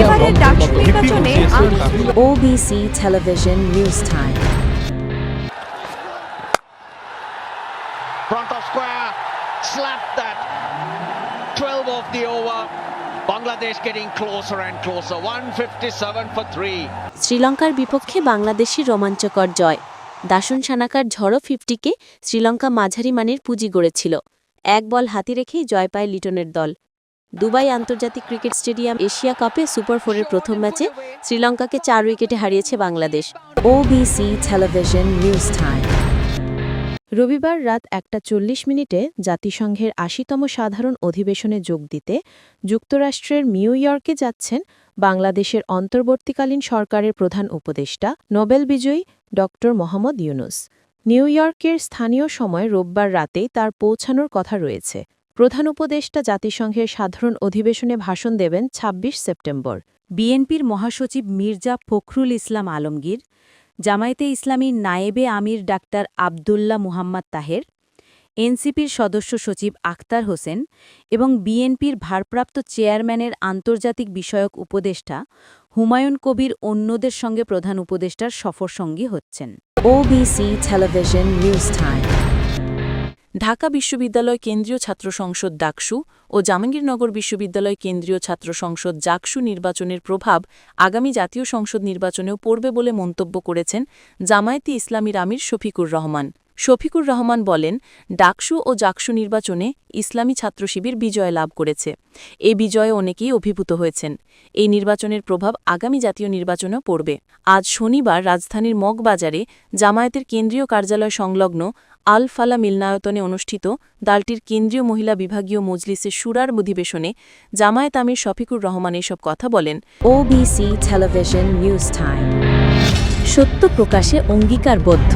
এবারের ডাকসু নির্বাচনে front of square, slapped that. 12 of the over. Bangladesh getting closer and closer. 157 for 3. শ্রীলঙ্কার বিপক্ষে বাংলাদেশের রোমাঞ্চকর জয় দাসুন সানাকার ঝড়ো ফিফটিকে শ্রীলঙ্কা মাঝারি মানের পুঁজি গড়েছিল এক বল হাতে রেখেই জয় পায় লিটনের দল দুবাই আন্তর্জাতিক ক্রিকেট স্টেডিয়াম এশিয়া কাপে সুপার ফোরের প্রথম ম্যাচে শ্রীলঙ্কাকে চার উইকেটে হারিয়েছে Bangladesh. DBC television news time রবিবার রাত একটা চল্লিশ মিনিটে জাতিসংঘের আশিতম সাধারণ অধিবেশনে যোগ দিতে যুক্তরাষ্ট্রের নিউ ইয়র্কে যাচ্ছেন বাংলাদেশের অন্তর্বর্তীকালীন সরকারের প্রধান উপদেষ্টা, নোবেল বিজয়ী ড. মোহাম্মদ ইউনুস। নিউ ইয়র্কের স্থানীয় সময় রোববার রাতেই তার পৌঁছানোর কথা রয়েছে। প্রধান উপদেষ্টা জাতিসংঘের সাধারণ অধিবেশনে ভাষণ দেবেন ২৬ সেপ্টেম্বর। বিএনপির মহাসচিব মির্জা ফখরুল ইসলাম আলমগীর, জামায়াতে ইসলামীর নায়েবে আমির ডাক্তার আবদুল্লাহ মুহাম্মদ তাহের, এনসিপির সদস্য সচিব আখতার হোসেন এবং বিএনপির ভারপ্রাপ্ত চেয়ারম্যানের আন্তর্জাতিক বিষয়ক উপদেষ্টা হুমায়ুন কবির অন্যদের সঙ্গে প্রধান উপদেষ্টার সফরসঙ্গী হচ্ছেন। DBC television news time Dhaka বিশ্ববিদ্যালয় কেন্দ্রীয় ছাত্র সংসদ ডাকসু ও জামাঙ্গীরনগর বিশ্ববিদ্যালয় কেন্দ্রীয় ছাত্র সংসদ জাকসু নির্বাচনের প্রভাব আগামী জাতীয় সংসদ নির্বাচনেও পড়বে বলে মন্তব্য করেছেন জামায়াতি ইসলামীর আমির শফিকুর রহমান। শফিকুর রহমান বলেন, ডাকসু ও জাকসু নির্বাচনে ইসলামী ছাত্র শিবির বিজয় লাভ করেছে। এ বিজয়ে অনেকেই অভিভূত হয়েছেন। এই নির্বাচনের প্রভাব আগামী জাতীয় নির্বাচনেও পড়বে। আজ শনিবার রাজধানীর মগবাজারে জামায়াতের কেন্দ্রীয় কার্যালয় সংলগ্ন আল ফালা মিলনায়তনে অনুষ্ঠিত দলটির কেন্দ্রীয় মহিলা বিভাগীয় মজলিসের সুরার অধিবেশনে জামায়াত আমির শফিকুর রহমান এসব কথা বলেন। ওবিসি টেলিভিশন নিউজ টাইম সত্য প্রকাশে অঙ্গীকারবদ্ধ।